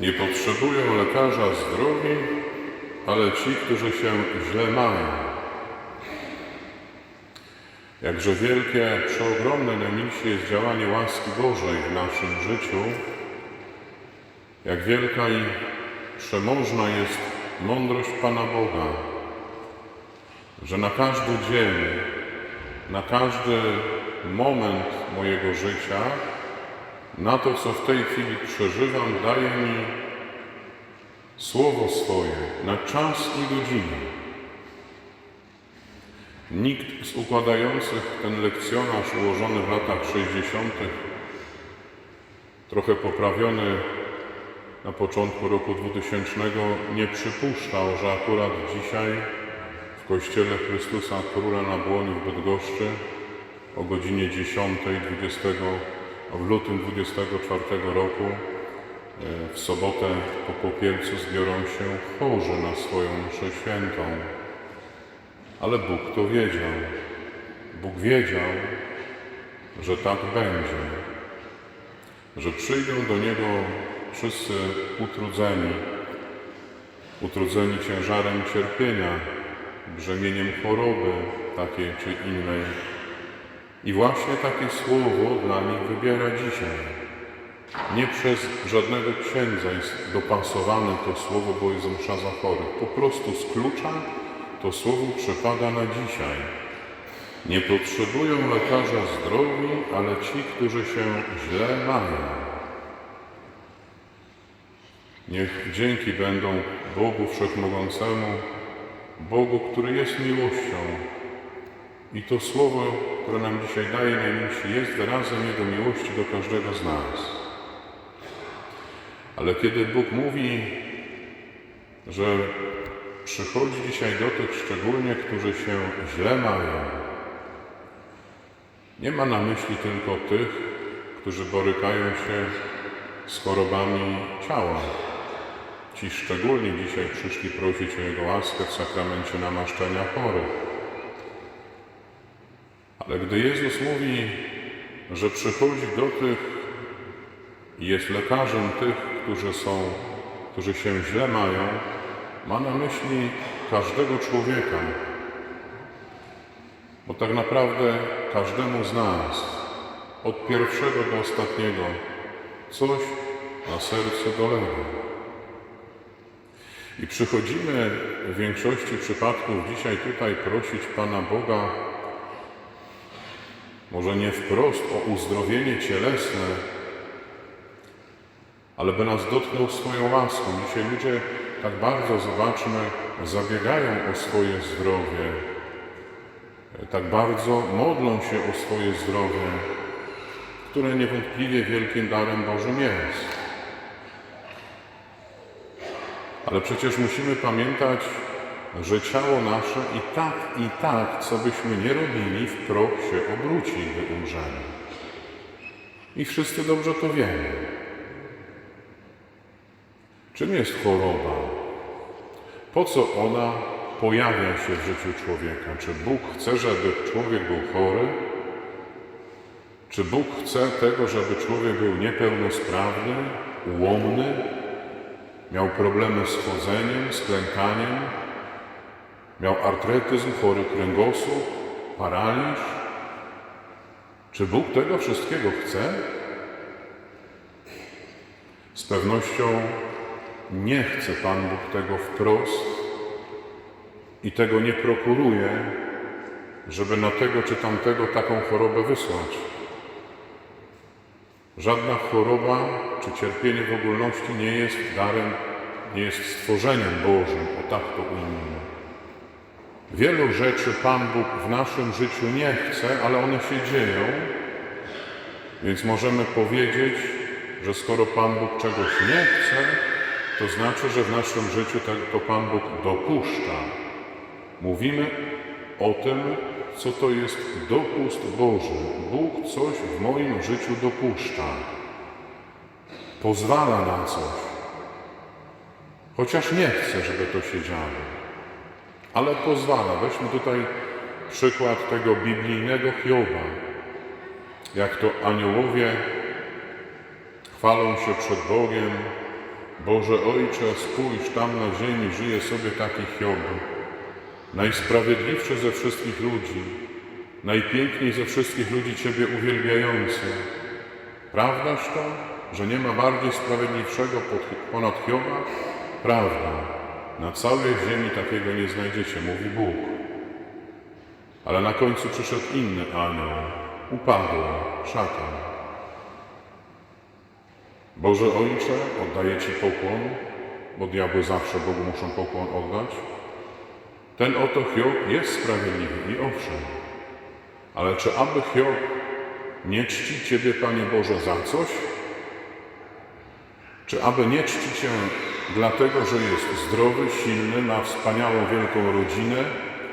Nie potrzebują lekarza zdrowi, ale ci, którzy się źle mają. Jakże wielkie, przeogromne na myśli jest działanie łaski Bożej w naszym życiu, jak wielka i przemożna jest mądrość Pana Boga, że na każdy dzień, na każdy moment mojego życia, na to, co w tej chwili przeżywam, daje mi słowo swoje na czas i godzinę. Nikt z układających ten lekcjonarz ułożony w latach 60., trochę poprawiony na początku roku 2000, nie przypuszczał, że akurat dzisiaj w Kościele Chrystusa Króla na Błoniu w Bydgoszczy o godzinie 10, 20, w lutym 24 roku e, w sobotę po popielcu zbiorą się chorzy na swoją mszę świętą. Ale Bóg to wiedział. Bóg wiedział, że tak będzie. Że przyjdą do Niego wszyscy utrudzeni, utrudzeni ciężarem cierpienia, brzemieniem choroby takiej czy innej. I właśnie takie słowo dla nich wybiera dzisiaj. Nie przez żadnego księdza jest dopasowane to słowo, bo jest msza za chorych. Po prostu z klucza to słowo przypada na dzisiaj. Nie potrzebują lekarza zdrowi, ale ci, którzy się źle mają. Niech dzięki będą Bogu Wszechmogącemu, Bogu, który jest miłością. I to słowo, które nam dzisiaj daje najmilsi, jest wyrazem Jego miłości do każdego z nas. Ale kiedy Bóg mówi, że przychodzi dzisiaj do tych szczególnie, którzy się źle mają, nie ma na myśli tylko tych, którzy borykają się z chorobami ciała. Ci szczególnie dzisiaj przyszli prosić o Jego łaskę w sakramencie namaszczenia chorych. Ale gdy Jezus mówi, że przychodzi do tych i jest lekarzem tych, którzy są, którzy się źle mają, ma na myśli każdego człowieka. Bo tak naprawdę każdemu z nas, od pierwszego do ostatniego, coś na sercu dolega. I przychodzimy w większości przypadków dzisiaj tutaj prosić Pana Boga, może nie wprost o uzdrowienie cielesne, ale by nas dotknął swoją łaską. Dzisiaj ludzie tak bardzo, zobaczmy, zabiegają o swoje zdrowie, tak bardzo modlą się o swoje zdrowie, które niewątpliwie wielkim darem Bożym jest. Ale przecież musimy pamiętać, że ciało nasze i tak, i tak, co byśmy nie robili, w proch się obróci, gdy umrzemy. I wszyscy dobrze to wiemy. Czym jest choroba? Po co ona pojawia się w życiu człowieka? Czy Bóg chce, żeby człowiek był chory? Czy Bóg chce tego, żeby człowiek był niepełnosprawny, ułomny, miał problemy z chodzeniem, z klękaniem, miał artretyzm, chory kręgosłup, paraliż? Czy Bóg tego wszystkiego chce? Z pewnością nie chce Pan Bóg tego wprost i tego nie prokuruje, żeby na tego czy tamtego taką chorobę wysłać. Żadna choroba czy cierpienie w ogólności nie jest darem, nie jest stworzeniem Bożym, o tak to ujmijmy. Wielu rzeczy Pan Bóg w naszym życiu nie chce, ale one się dzieją, więc możemy powiedzieć, że skoro Pan Bóg czegoś nie chce, to znaczy, że w naszym życiu to Pan Bóg dopuszcza. Mówimy o tym, co to jest dopust Boży. Bóg coś w moim życiu dopuszcza. Pozwala na coś. Chociaż nie chce, żeby to się działo. Ale pozwala. Weźmy tutaj przykład tego biblijnego Hioba. Jak to aniołowie chwalą się przed Bogiem, Boże Ojcze, spójrz, tam na ziemi żyje sobie taki Hiob, najsprawiedliwszy ze wszystkich ludzi, najpiękniej ze wszystkich ludzi Ciebie uwielbiający. Prawdaż to, że nie ma bardziej sprawiedliwszego ponad Hioba? Prawda. Na całej ziemi takiego nie znajdziecie, mówi Bóg. Ale na końcu przyszedł inny anioł, upadł, szatan. Boże Ojcze, oddaję Ci pokłon, bo diabły zawsze Bogu muszą pokłon oddać. Ten oto Hiob jest sprawiedliwy i owszem, ale czy aby Hiob nie czci Ciebie, Panie Boże, za coś? Czy aby nie czci Cię dlatego, że jest zdrowy, silny, ma wspaniałą, wielką rodzinę,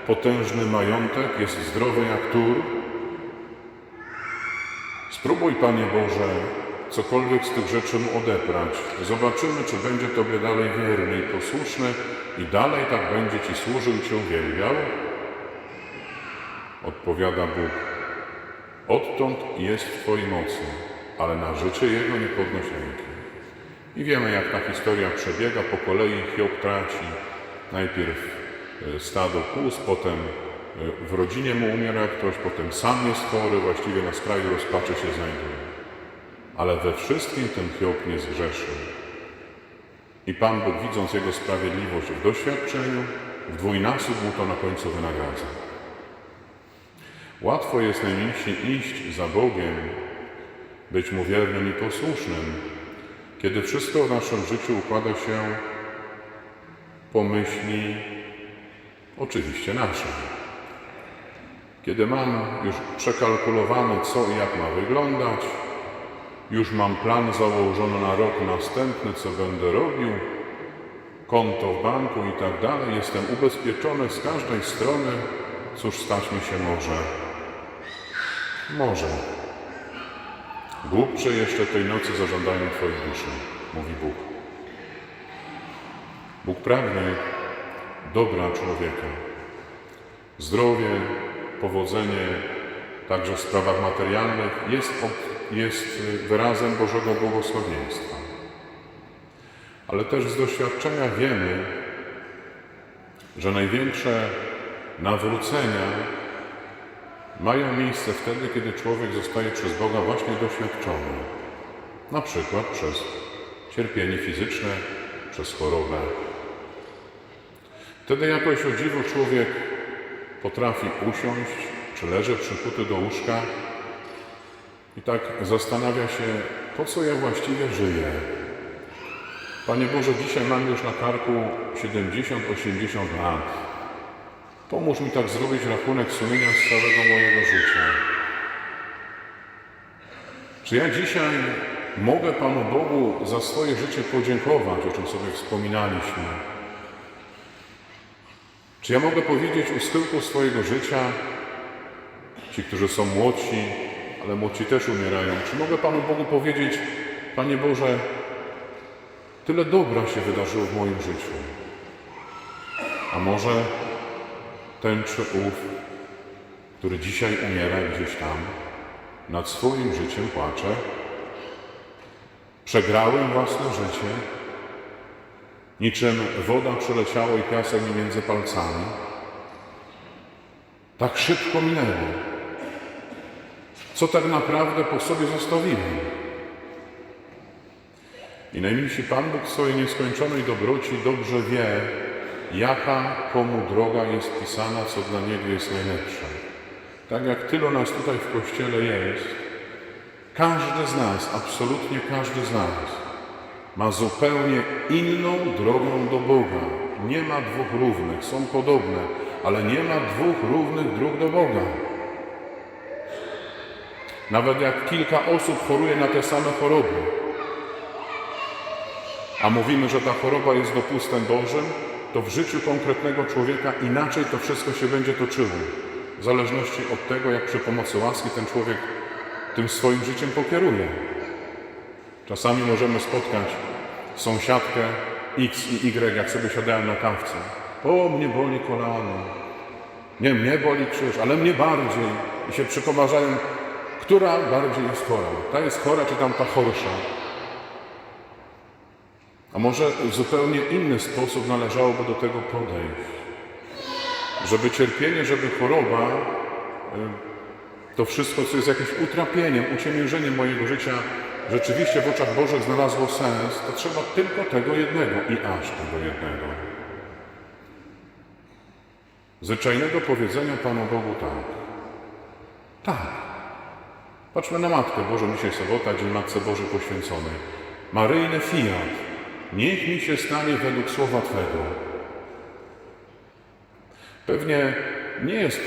potężny majątek, jest zdrowy jak tur? Spróbuj, Panie Boże, cokolwiek z tych rzeczy mu odebrać. Zobaczymy, czy będzie Tobie dalej wierny i posłuszny i dalej tak będzie Ci służył, Cię uwielbiał? Odpowiada Bóg. Odtąd jest w Twojej mocy, ale na życie Jego nie podnoś ręki. I wiemy, jak ta historia przebiega. Po kolei Hiob traci najpierw e, stado kóz, potem e, w rodzinie mu umiera ktoś, potem sam jest chory, właściwie na skraju rozpaczy się znajduje. Ale we wszystkim tym Hiob nie zgrzeszył. I Pan Bóg, widząc jego sprawiedliwość w doświadczeniu, w dwójnasób mu to na końcu wynagradza. Łatwo jest najmniejsi iść za Bogiem, być mu wiernym i posłusznym, kiedy wszystko w naszym życiu układa się po myśli oczywiście naszej. Kiedy mam już przekalkulowane, co i jak ma wyglądać, już mam plan założony na rok następny, co będę robił, konto w banku i tak dalej, jestem ubezpieczony z każdej strony, cóż stać mi się może. Może. Głupcze jeszcze tej nocy zażądają Twojej duszy, mówi Bóg. Bóg pragnie dobra człowieka. Zdrowie, powodzenie, także w sprawach materialnych jest, jest wyrazem Bożego błogosławieństwa. Ale też z doświadczenia wiemy, że największe nawrócenia mają miejsce wtedy, kiedy człowiek zostaje przez Boga właśnie doświadczony. Na przykład przez cierpienie fizyczne, przez chorobę. Wtedy jakoś o dziwo człowiek potrafi usiąść, czy leży przykuty do łóżka i tak zastanawia się, po co ja właściwie żyję. Panie Boże, dzisiaj mam już na karku 70-80 lat. Pomóż mi tak zrobić rachunek sumienia z całego mojego życia. Czy ja dzisiaj mogę Panu Bogu za swoje życie podziękować, o czym sobie wspominaliśmy? Czy ja mogę powiedzieć u schyłku swojego życia, ci, którzy są młodsi, ale młodsi też umierają, czy mogę Panu Bogu powiedzieć, Panie Boże, tyle dobra się wydarzyło w moim życiu. A może ten czy ów, który dzisiaj umiera gdzieś tam, nad swoim życiem płacze. Przegrałem własne życie, niczym woda przeleciało i piasek mi między palcami. Tak szybko minęło. Co tak naprawdę po sobie zostawiłem? I najmilsi Pan Bóg w swojej nieskończonej dobroci dobrze wie, jaka komu droga jest pisana, co dla Niego jest najlepsze. Tak jak tylu nas tutaj w Kościele jest, każdy z nas, absolutnie każdy z nas ma zupełnie inną drogą do Boga. Nie ma dwóch równych, są podobne, ale nie ma dwóch równych dróg do Boga. Nawet jak kilka osób choruje na te same choroby, a mówimy, że ta choroba jest dopustem Bożym, to w życiu konkretnego człowieka inaczej to wszystko się będzie toczyło. W zależności od tego, jak przy pomocy łaski ten człowiek tym swoim życiem pokieruje. Czasami możemy spotkać sąsiadkę X i Y, jak sobie siadają na kawce. O, mnie boli kolano. Nie, mnie boli krzyż, ale mnie bardziej. I się przykomarzają, która bardziej jest chora. Ta jest chora, czy tamta chorsza. A może w zupełnie inny sposób należałoby do tego podejść? Żeby cierpienie, żeby choroba, y, to wszystko, co jest jakimś utrapieniem, uciemiężeniem mojego życia, rzeczywiście w oczach Bożych znalazło sens, to trzeba tylko tego jednego i aż tego jednego. Zwyczajnego powiedzenia Panu Bogu tak. Tak. Patrzmy na Matkę Bożą, dzisiaj sobota, Dzień Matce Bożej poświęconej. Maryjny fiat, niech mi się stanie według słowa Twego. Pewnie nie jest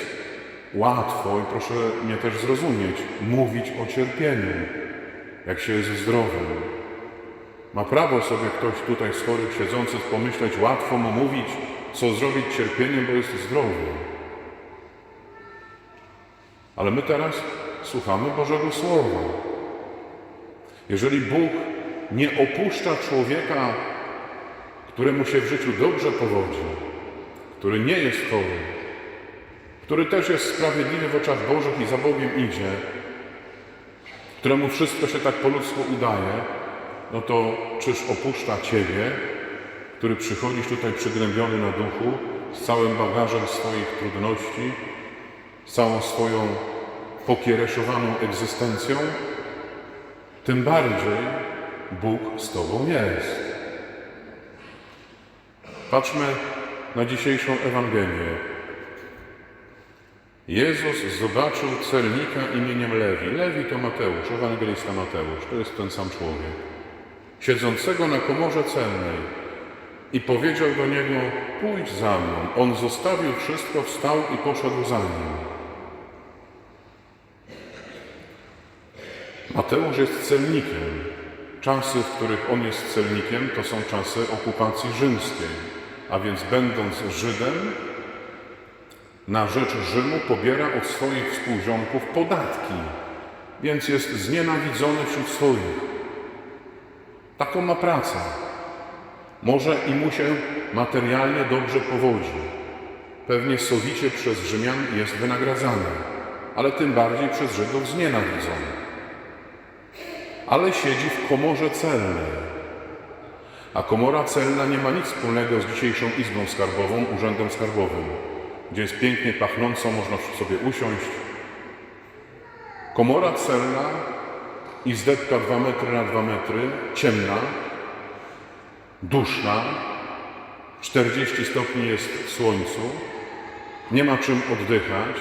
łatwo, i proszę mnie też zrozumieć, mówić o cierpieniu, jak się jest zdrowym. Ma prawo sobie ktoś tutaj z chorych siedzących pomyśleć, łatwo mu mówić, co zrobić cierpieniem, bo jest zdrowy. Ale my teraz słuchamy Bożego Słowa. Jeżeli Bóg nie opuszcza człowieka, któremu się w życiu dobrze powodzi, który nie jest chory, który też jest sprawiedliwy w oczach Bożych i za Bogiem idzie, któremu wszystko się tak po ludzku udaje, no to czyż opuszcza Ciebie, który przychodzisz tutaj przygnębiony na duchu, z całym bagażem swoich trudności, z całą swoją pokiereszowaną egzystencją? Tym bardziej Bóg z Tobą jest. Patrzmy na dzisiejszą Ewangelię. Jezus zobaczył celnika imieniem Lewi. Lewi to Mateusz, ewangelista Mateusz, to jest ten sam człowiek. Siedzącego na komorze celnej i powiedział do niego, pójdź za mną. On zostawił wszystko, wstał i poszedł za nim. Mateusz jest celnikiem. Czasy, w których on jest celnikiem, to są czasy okupacji rzymskiej. A więc będąc Żydem, na rzecz Rzymu pobiera od swoich współziomków podatki, więc jest znienawidzony wśród swoich. Taką ma pracę. Może i mu się materialnie dobrze powodzi. Pewnie sowicie przez Rzymian jest wynagradzany, ale tym bardziej przez Żydów znienawidzony. Ale siedzi w komorze celnej. A komora celna nie ma nic wspólnego z dzisiejszą izbą skarbową, urzędem skarbowym gdzie jest pięknie pachnąco, można sobie usiąść. Komora celna, izdebka 2 metry na 2 metry, ciemna, duszna, 40 stopni jest w słońcu, nie ma czym oddychać,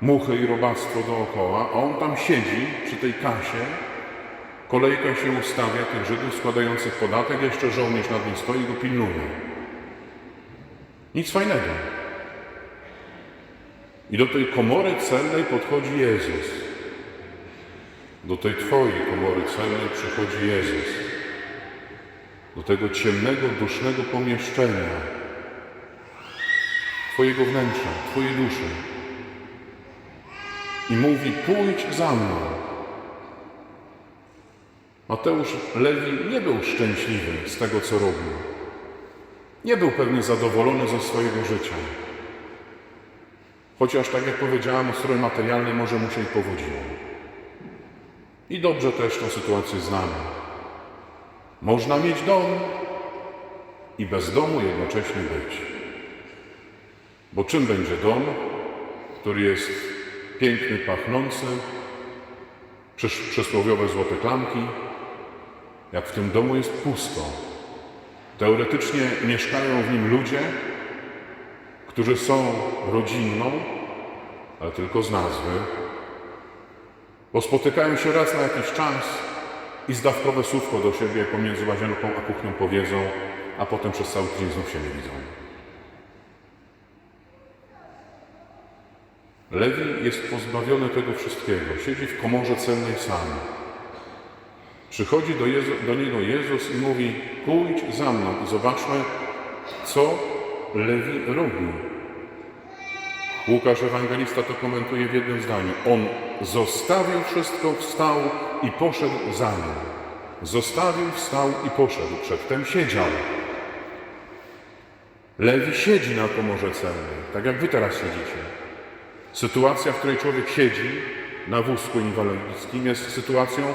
muchy i robactwo dookoła, a on tam siedzi przy tej kasie, kolejka się ustawia tych Żydów składających podatek, jeszcze żołnierz nad nim stoi i go pilnuje. Nic fajnego. I do tej komory celnej podchodzi Jezus. Do tej Twojej komory celnej przychodzi Jezus. Do tego ciemnego, dusznego pomieszczenia, Twojego wnętrza, Twojej duszy. I mówi: Pójdź za mną. Mateusz Lewi nie był szczęśliwy z tego, co robił. Nie był pewnie zadowolony ze swojego życia. Chociaż, tak jak powiedziałem, o strony materialnej może mu się i powodziło. I dobrze też tę sytuację znamy. Można mieć dom i bez domu jednocześnie być. Bo czym będzie dom, który jest piękny, pachnący, przysłowiowe złote klamki, jak w tym domu jest pusto. Teoretycznie mieszkają w nim ludzie, którzy są rodzinną, ale tylko z nazwy, bo spotykają się raz na jakiś czas i zdawkowe słówko do siebie pomiędzy łazienką a kuchnią powiedzą, a potem przez cały tydzień znów się nie widzą. Lewi jest pozbawiony tego wszystkiego. Siedzi w komorze celnej sam. Przychodzi do, Jezu, do niego Jezus i mówi: Pójdź za mną i zobaczmy, co Lewi robi. Łukasz Ewangelista to komentuje w jednym zdaniu. On zostawił wszystko, wstał i poszedł za nim. Zostawił, wstał i poszedł. Przedtem siedział. Lewi siedzi na komorze celnej, tak jak wy teraz siedzicie. Sytuacja, w której człowiek siedzi na wózku inwalidzkim jest sytuacją,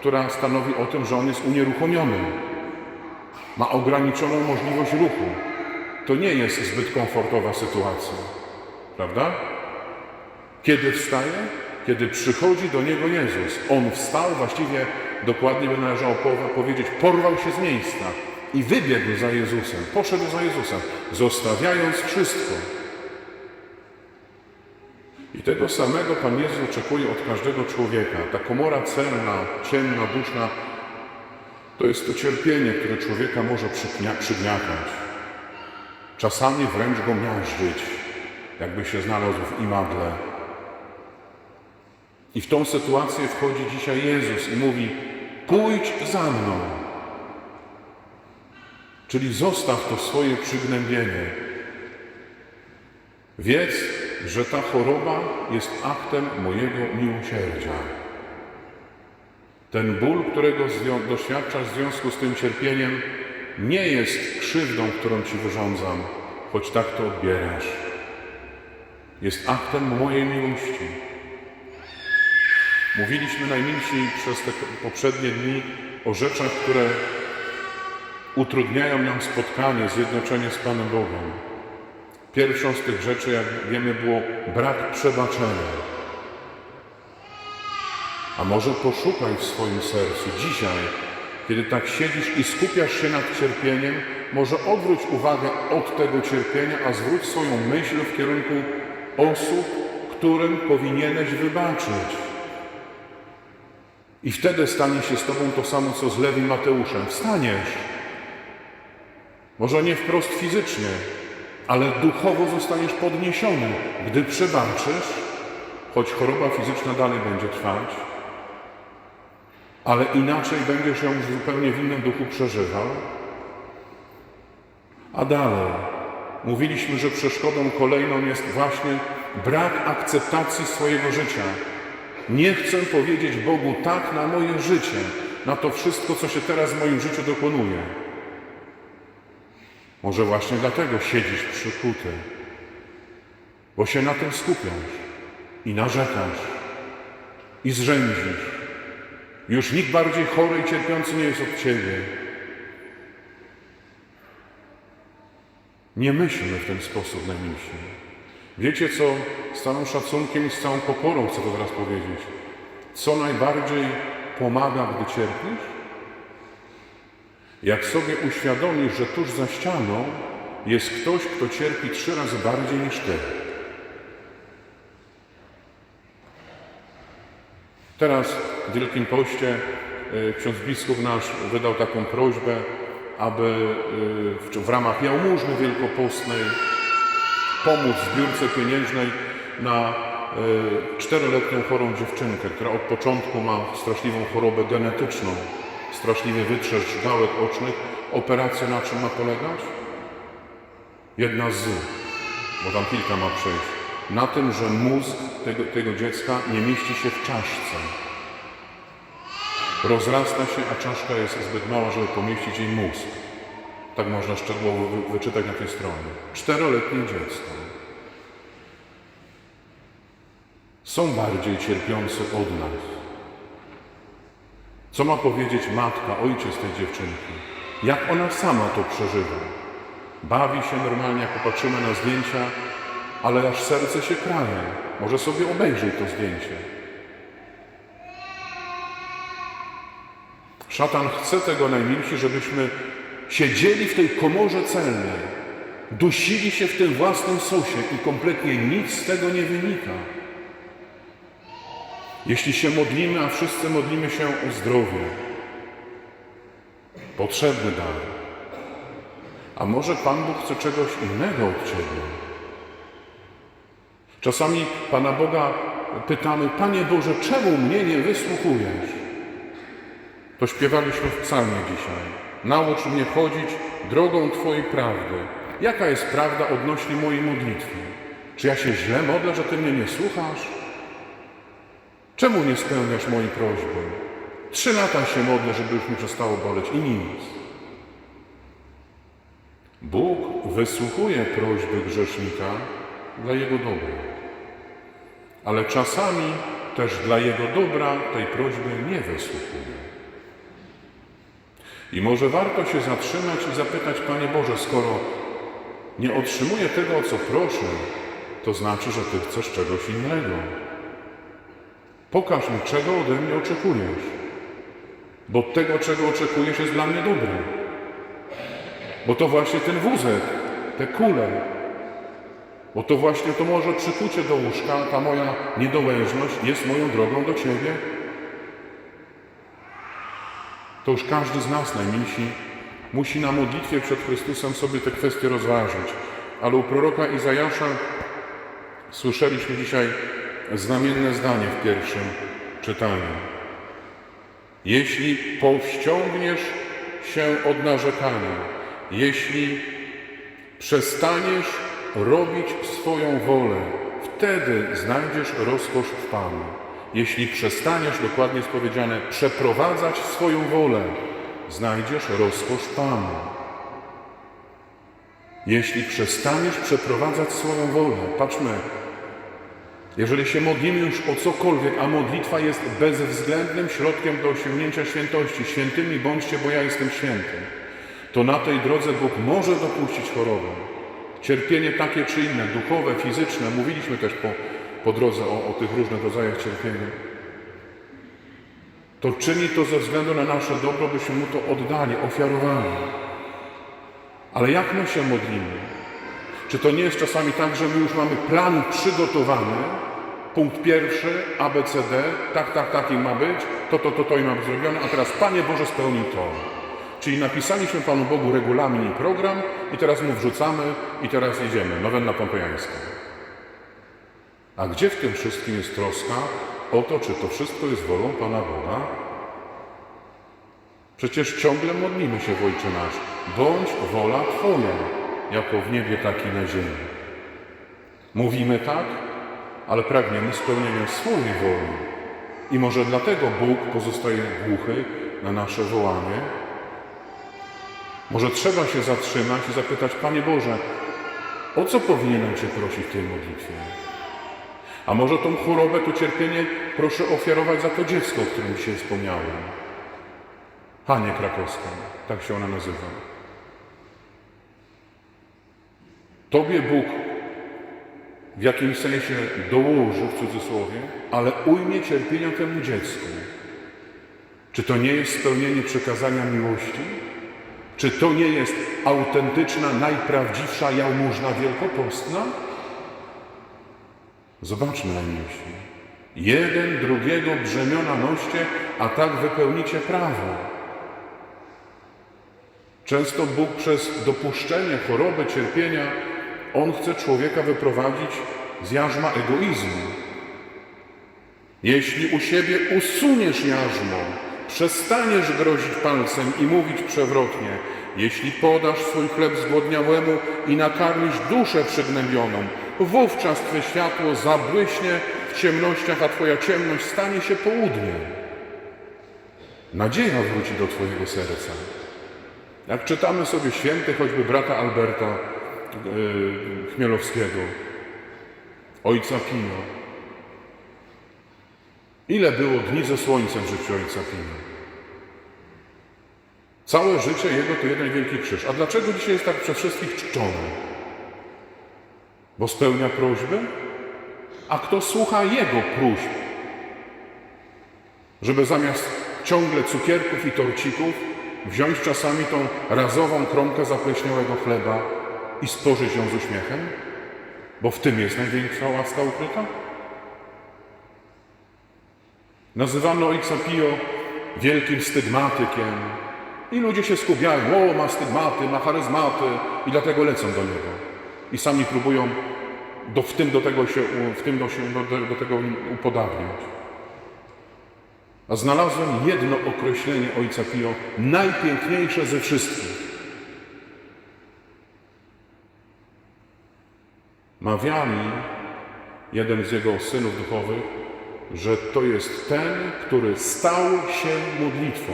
która stanowi o tym, że on jest unieruchomiony. ma ograniczoną możliwość ruchu. To nie jest zbyt komfortowa sytuacja, prawda? Kiedy wstaje? Kiedy przychodzi do niego Jezus. On wstał, właściwie dokładnie by należało po- powiedzieć, porwał się z miejsca i wybiegł za Jezusem, poszedł za Jezusem, zostawiając wszystko. I tego samego Pan Jezus oczekuje od każdego człowieka. Ta komora celna, ciemna, duszna, to jest to cierpienie, które człowieka może przygnia- przygniatać. Czasami wręcz go miażdżyć, jakby się znalazł w imadle. I w tą sytuację wchodzi dzisiaj Jezus i mówi: Pójdź za mną. Czyli zostaw to swoje przygnębienie. Wiedz, że ta choroba jest aktem mojego miłosierdzia. Ten ból, którego doświadczasz w związku z tym cierpieniem, nie jest krzywdą, którą ci wyrządzam, choć tak to odbierasz. Jest aktem mojej miłości. Mówiliśmy najmilsi przez te poprzednie dni o rzeczach, które utrudniają nam spotkanie, zjednoczenie z Panem Bogiem. Pierwszą z tych rzeczy, jak wiemy, było brak przebaczenia. A może poszukaj w swoim sercu dzisiaj, kiedy tak siedzisz i skupiasz się nad cierpieniem, może odwróć uwagę od tego cierpienia, a zwróć swoją myśl w kierunku osób, którym powinieneś wybaczyć. I wtedy stanie się z Tobą to samo, co z Lewym Mateuszem. Wstaniesz. Może nie wprost fizycznie, ale duchowo zostaniesz podniesiony, gdy przebaczysz, choć choroba fizyczna dalej będzie trwać, ale inaczej będziesz ją już zupełnie w innym duchu przeżywał. A dalej, mówiliśmy, że przeszkodą kolejną jest właśnie brak akceptacji swojego życia. Nie chcę powiedzieć Bogu tak na moje życie, na to wszystko, co się teraz w moim życiu dokonuje. Może właśnie dlatego siedzisz przykuty, bo się na tym skupiasz i narzekasz i zrzędzisz. Już nikt bardziej chory i cierpiący nie jest od Ciebie. Nie myślmy w ten sposób najmilsi. Wiecie co, z całym szacunkiem i z całą pokorą chcę to teraz powiedzieć. Co najbardziej pomaga, gdy cierpisz? Jak sobie uświadomisz, że tuż za ścianą jest ktoś, kto cierpi trzy razy bardziej niż Ty. Teraz w Wielkim Poście y, ksiądz biskup nasz wydał taką prośbę, aby y, w, ramach jałmużny wielkopostnej pomóc zbiórce pieniężnej na y, czteroletnią chorą dziewczynkę, która od początku ma straszliwą chorobę genetyczną, straszliwy wytrzeszcz gałek ocznych. Operacja na czym ma polegać? Jedna z, bo tam kilka ma przejść. Na tym, że mózg tego, tego dziecka nie mieści się w czaszce. Rozrasta się, a czaszka jest zbyt mała, żeby pomieścić jej mózg. Tak można szczegółowo wy- wyczytać na tej stronie. Czteroletnie dziecko. Są bardziej cierpiące od nas. Co ma powiedzieć matka, ojciec tej dziewczynki? Jak ona sama to przeżywa? Bawi się normalnie, jak popatrzymy na zdjęcia, ale aż serce się kraje. Może sobie obejrzyj to zdjęcie. Szatan chce tego najmilsi, żebyśmy siedzieli w tej komorze celnej, dusili się w tym własnym sosie i kompletnie nic z tego nie wynika. Jeśli się modlimy, a wszyscy modlimy się o zdrowie, potrzebny dar. A może Pan Bóg chce czegoś innego od Ciebie? Czasami Pana Boga pytamy, Panie Boże, czemu mnie nie wysłuchujesz? To śpiewaliśmy w psalmie dzisiaj. Naucz mnie chodzić drogą Twojej prawdy. Jaka jest prawda odnośnie mojej modlitwy? Czy ja się źle modlę, że Ty mnie nie słuchasz? Czemu nie spełniasz mojej prośby? Trzy lata się modlę, żeby już mi przestało boleć i nic. Bóg wysłuchuje prośby grzesznika dla jego dobra. Ale czasami też dla jego dobra tej prośby nie wysłuchuje. I może warto się zatrzymać i zapytać, Panie Boże, skoro nie otrzymuję tego, o co proszę, to znaczy, że Ty chcesz czegoś innego. Pokaż mi, czego ode mnie oczekujesz, bo tego, czego oczekujesz, jest dla mnie dobre. Bo to właśnie ten wózek, te kule, bo to właśnie to może przykucie do łóżka, ta moja niedołężność jest moją drogą do Ciebie. To już każdy z nas, najmilsi, musi na modlitwie przed Chrystusem sobie te kwestie rozważyć. Ale u proroka Izajasza słyszeliśmy dzisiaj znamienne zdanie w pierwszym czytaniu. Jeśli powściągniesz się od narzekania, jeśli przestaniesz robić swoją wolę, wtedy znajdziesz rozkosz w Panu. Jeśli przestaniesz, dokładnie jest powiedziane, przeprowadzać swoją wolę, znajdziesz rozkosz w Panu. Jeśli przestaniesz przeprowadzać swoją wolę, patrzmy, jeżeli się modlimy już o cokolwiek, a modlitwa jest bezwzględnym środkiem do osiągnięcia świętości, świętymi bądźcie, bo ja jestem święty, to na tej drodze Bóg może dopuścić chorobę. Cierpienie takie czy inne, duchowe, fizyczne, mówiliśmy też po, po drodze o, o tych różnych rodzajach cierpienia. To czyni to ze względu na nasze dobro, byśmy Mu to oddali, ofiarowali. Ale jak my się modlimy? Czy to nie jest czasami tak, że my już mamy plan przygotowany, punkt pierwszy, A, B, C, D, tak, tak, tak im ma być, to, to, to, to im ma być zrobione, a teraz Panie Boże spełnij to. Czyli napisaliśmy Panu Bogu regulamin i program i teraz Mu wrzucamy i teraz jedziemy. Nowenna pompejańska. A gdzie w tym wszystkim jest troska o to, czy to wszystko jest wolą Pana Boga? Przecież ciągle modlimy się w Ojcze Nasz. Bądź wola Twoja, jako w niebie, tak i na ziemi. Mówimy tak, ale pragniemy spełnienia swojej woli. I może dlatego Bóg pozostaje głuchy na nasze wołanie. Może trzeba się zatrzymać i zapytać, Panie Boże, o co powinienem Cię prosić w tej modlitwie? A może tą chorobę, to cierpienie proszę ofiarować za to dziecko, o którym dzisiaj wspomniałem. Hanie Krakowską, tak się ona nazywa. Tobie Bóg w jakimś sensie dołoży w cudzysłowie, ale ujmie cierpienia temu dziecku. Czy to nie jest spełnienie przekazania miłości? Czy to nie jest autentyczna, najprawdziwsza jałmużna wielkopostna? Zobaczmy najmilsi. Jeden drugiego brzemiona noście, a tak wypełnicie prawo. Często Bóg przez dopuszczenie choroby, cierpienia, On chce człowieka wyprowadzić z jarzma egoizmu. Jeśli u siebie usuniesz jarzmo, przestaniesz grozić palcem i mówić przewrotnie, jeśli podasz swój chleb zgłodniałemu i nakarmisz duszę przygnębioną, wówczas Twe światło zabłyśnie w ciemnościach, a Twoja ciemność stanie się południem. Nadzieja wróci do Twojego serca. Jak czytamy sobie święty choćby brata Alberta Chmielowskiego, ojca Pino. Ile było dni ze słońcem w życiu ojca Pino? Całe życie jego to jeden wielki krzyż. A dlaczego dzisiaj jest tak przez wszystkich czczony? Bo spełnia prośby? A kto słucha jego próśb? Żeby zamiast ciągle cukierków i torcików wziąć czasami tą razową kromkę zapleśniałego chleba i spożyć ją z uśmiechem? Bo w tym jest największa łaska ukryta? Nazywano ojca Pio wielkim stygmatykiem i ludzie się skupiają, o ma stygmaty, ma charyzmaty i dlatego lecą do niego. I sami próbują do, w tym do tego się, w tym do, się, do, do tego upodabniać. A znalazłem jedno określenie ojca Pio, najpiękniejsze ze wszystkich. Mawiali jeden z jego synów duchowych, że to jest ten, który stał się modlitwą.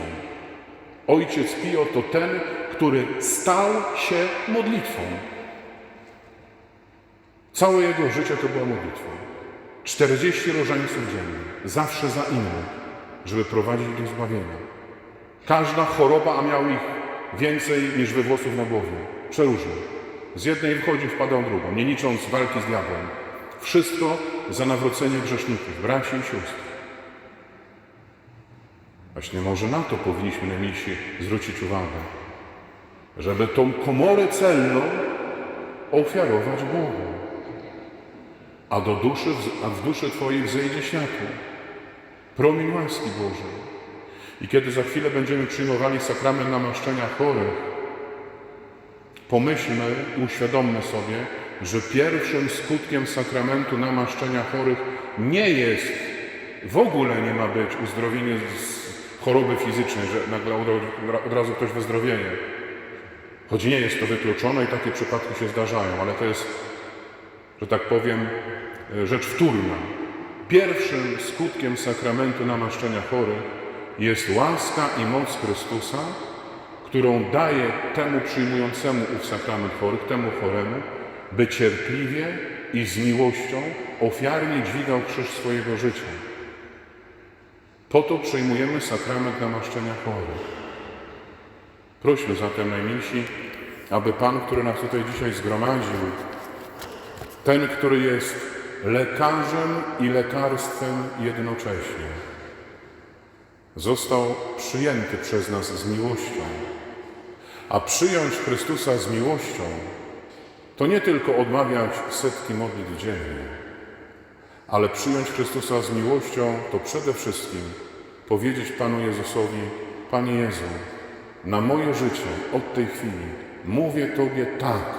Ojciec Pio to ten, który stał się modlitwą. Całe jego życie to była modlitwa. 40 różańców dziennie, zawsze za innych, żeby prowadzić do zbawienia. Każda choroba, a miał ich więcej niż we włosów na głowie. Przeróżne. Z jednej wchodzi, wpada w drugą, nie licząc walki z diabłem. Wszystko za nawrócenie grzeszników, braci i sióstr. Właśnie może na to powinniśmy najmilsi zwrócić uwagę, żeby tą komorę celną ofiarować Bogu. A do duszy, a w duszy Twojej wzejdzie światło, promień łaski Bożej. I kiedy za chwilę będziemy przyjmowali sakrament namaszczenia chorych, pomyślmy uświadommy sobie, że pierwszym skutkiem sakramentu namaszczenia chorych nie jest, w ogóle nie ma być uzdrowienie z choroby fizycznej, że nagle od, razu ktoś wyzdrowieje. Choć nie jest to wykluczone i takie przypadki się zdarzają, ale to jest, że tak powiem, rzecz wtórna. Pierwszym skutkiem sakramentu namaszczenia chorych jest łaska i moc Chrystusa, którą daje temu przyjmującemu ów sakrament chorych, temu choremu, by cierpliwie i z miłością ofiarnie dźwigał krzyż swojego życia. Po to przyjmujemy sakrament namaszczenia chorych. Prośmy zatem najmilsi, aby Pan, który nas tutaj dzisiaj zgromadził, ten, który jest lekarzem i lekarstwem jednocześnie, został przyjęty przez nas z miłością. A przyjąć Chrystusa z miłością to nie tylko odmawiać setki modlitw dziennie, ale przyjąć Chrystusa z miłością to przede wszystkim powiedzieć Panu Jezusowi: Panie Jezu, na moje życie od tej chwili mówię Tobie tak.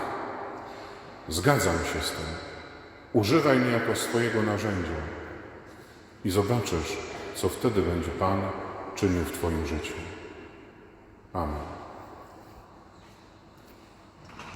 Zgadzam się z tym. Używaj mnie jako swojego narzędzia i zobaczysz, co wtedy będzie Pan czynił w Twoim życiu. Amen.